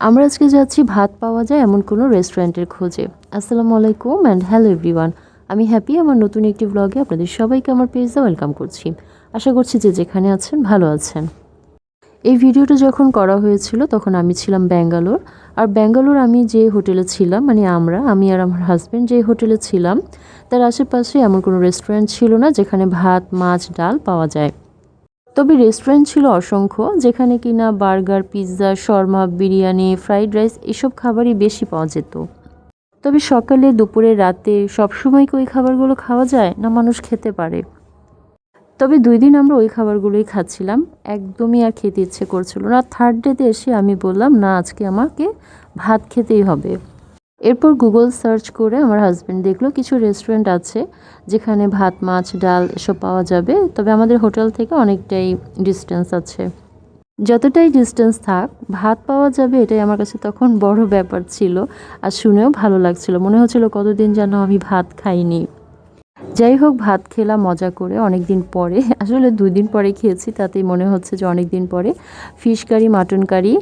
আমরা আজকে যাচ্ছি ভাত পাওয়া যায় এমন কোনো রেস্টুরেন্টের খোঁজে। আসসালামু আলাইকুম অ্যান্ড হ্যালো এভরিওয়ান আমি হ্যাপি, আমার নতুন একটি ব্লগে আপনাদের সবাইকে আমার পেজে ওয়েলকাম করছি। আশা করছি যে যেখানে আছেন ভালো আছেন। এই ভিডিওটা যখন করা হয়েছিল, তখন আমি ছিলাম ব্যাঙ্গালোর। আর ব্যাঙ্গালোর আমি যে হোটেলে ছিলাম মানে আমরা, আমি আর আমার হাজব্যান্ড যে হোটেলে ছিলাম, তার আশেপাশে এমন কোনো রেস্টুরেন্ট ছিল না যেখানে ভাত, মাছ, ডাল পাওয়া যায়। তবে রেস্টুরেন্ট ছিল অসংখ্য, যেখানে কিনা burger, pizza, Sharma, biryani, fried rice এসব খাবারই বেশি পাওয়া যেত। তবে সকালে, দুপুরে, রাতে সবসময় কি ওই খাবারগুলো খাওয়া যায়? না, মানুষ খেতে পারে। তবে দুই দিন আমরা ওই খাবারগুলোই খাচ্ছিলাম। একদমই আর খেতে ইচ্ছে করছিল না। থার্ড ডেতে এসে আমি বললাম, না, আজকে আমাকে ভাত খেতেই হবে। এরপর গুগল সার্চ করে আমার হাজব্যান্ড দেখল, কিছু রেস্টুরেন্ট আছে যেখানে ভাত, মাছ, ডাল এসব পাওয়া যাবে। তবে আমাদের হোটেল থেকে অনেকটাই ডিস্টেন্স আছে। যতটাই ডিস্টেন্স থাক, ভাত পাওয়া যাবে এটাই আমার কাছে তখন বড় ব্যাপার ছিল আর শুনেও ভালো লাগছিল। মনে হচ্ছিল কতদিন যেন আমি ভাত খাইনি। যাই হোক, ভাত খেলাম, মজা করে অনেক দিন পরে, আসলে দুই দিন পরে খেয়েছি, তাতেই মনে হচ্ছে যে অনেক দিন পরে ফিশ কারি মাটন কারি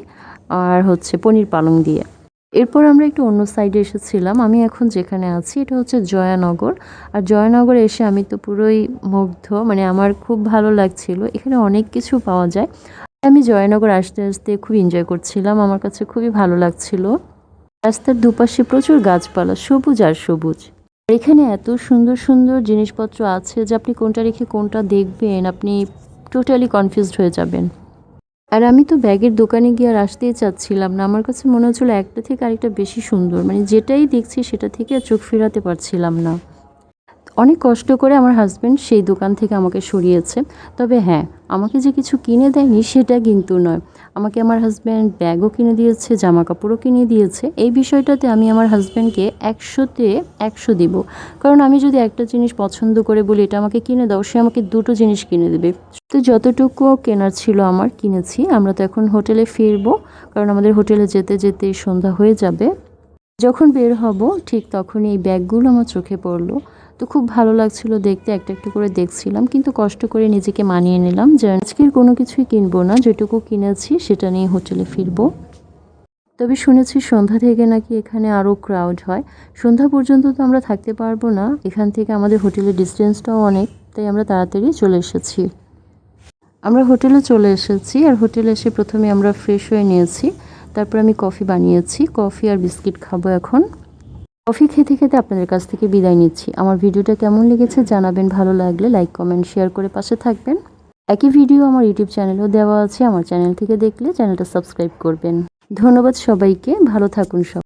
আর হচ্ছে পনির পালং দিয়ে। এরপর আমরা একটু অন্য সাইডে এসেছিলাম। আমি এখন যেখানে আছি, এটা হচ্ছে জয়ানগর। আর জয়ানগরে এসে আমি তো পুরোই মুগ্ধ মানে আমার খুব ভালো লাগছিল। এখানে অনেক কিছু পাওয়া যায়। আমি জয়নগর আসতে আসতে খুব এনজয় করছিলাম। আমার কাছে খুবই ভালো লাগছিল। রাস্তার দুপাশে প্রচুর গাছপালা, সবুজ আর সবুজ। এখানে এত সুন্দর সুন্দর জিনিসপত্র আছে যে আপনি কোনটা রেখে কোনটা দেখবেন, আপনি টোটালি কনফিউজড হয়ে যাবেন। আর আমি তো ব্যাগের দোকানে গিয়ে আর আসতেই চাচ্ছিলাম না। আমার কাছে মনে হচ্ছিল একটা থেকে আরেকটা বেশি সুন্দর। মানে যেটাই দেখছি সেটা থেকে চোখ ফেরাতে পারছিলাম না। অনেক কষ্ট করে আমার হাজব্যান্ড সেই দোকান থেকে আমাকে সরিয়েছে। তবে হ্যাঁ আমাকে যে কিছু কিনে দেয়নি সেটা কিন্তু নয়। আমাকে আমার হাজব্যান্ড ব্যাগও কিনে দিয়েছে জামা কাপড়ও কিনে দিয়েছে। এই বিষয়টাতে আমি আমার হাজব্যান্ডকে একশোতে একশো দিব। কারণ আমি যদি একটা জিনিস পছন্দ করে বলি, এটা আমাকে কিনে দাও, সে আমাকে দুটো জিনিস কিনে দেবে। তো যতটুকু কেনার ছিল আমার কিনেছি। আমরা তো এখন হোটেলে ফিরবো, কারণ আমাদের হোটেলে যেতে যেতে সন্ধ্যা হয়ে যাবে। যখন বের হব, ঠিক তখন এই ব্যাগগুলো আমার চোখে পড়ল। তো খুব ভালো লাগছিল দেখতে, একটা একটু করে দেখছিলাম, কিন্তু কষ্ট করে নিজেকে মানিয়ে নিলাম যে আজকের কোনো কিছুই কিনবো না, যেটুকু কিনেছি সেটা নিয়ে হোটেলে ফিরবো। তবে শুনেছি সন্ধ্যা থেকে নাকি এখানে আরও ক্রাউড হয়। সন্ধ্যা পর্যন্ত তো আমরা থাকতে পারব না, এখান থেকে আমাদের হোটেলের ডিস্টেন্সটাও অনেক, তাই আমরা তাড়াতাড়ি চলে এসেছি। আমরা হোটেলে চলে এসেছি, আর হোটেলে এসে প্রথমে আমরা ফ্রেশ হয়ে নিয়েছি, তারপর আমি কফি বানিয়েছি কফি আর বিস্কিট খাব এখন। কফি খেতে খেতে আপনাদের কাছ থেকে বিদায় নিচ্ছি। আমার ভিডিওটা কেমন লেগেছে জানাবেন, ভালো লাগলে লাইক কমেন্ট শেয়ার করে পাশে থাকবেন। একই ভিডিও আমার ইউটিউব চ্যানেলেও দেওয়া আছে, আমার চ্যানেল থেকে দেখলে চ্যানেলটা সাবস্ক্রাইব করবেন। ধন্যবাদ সবাইকে, ভালো থাকুন সব।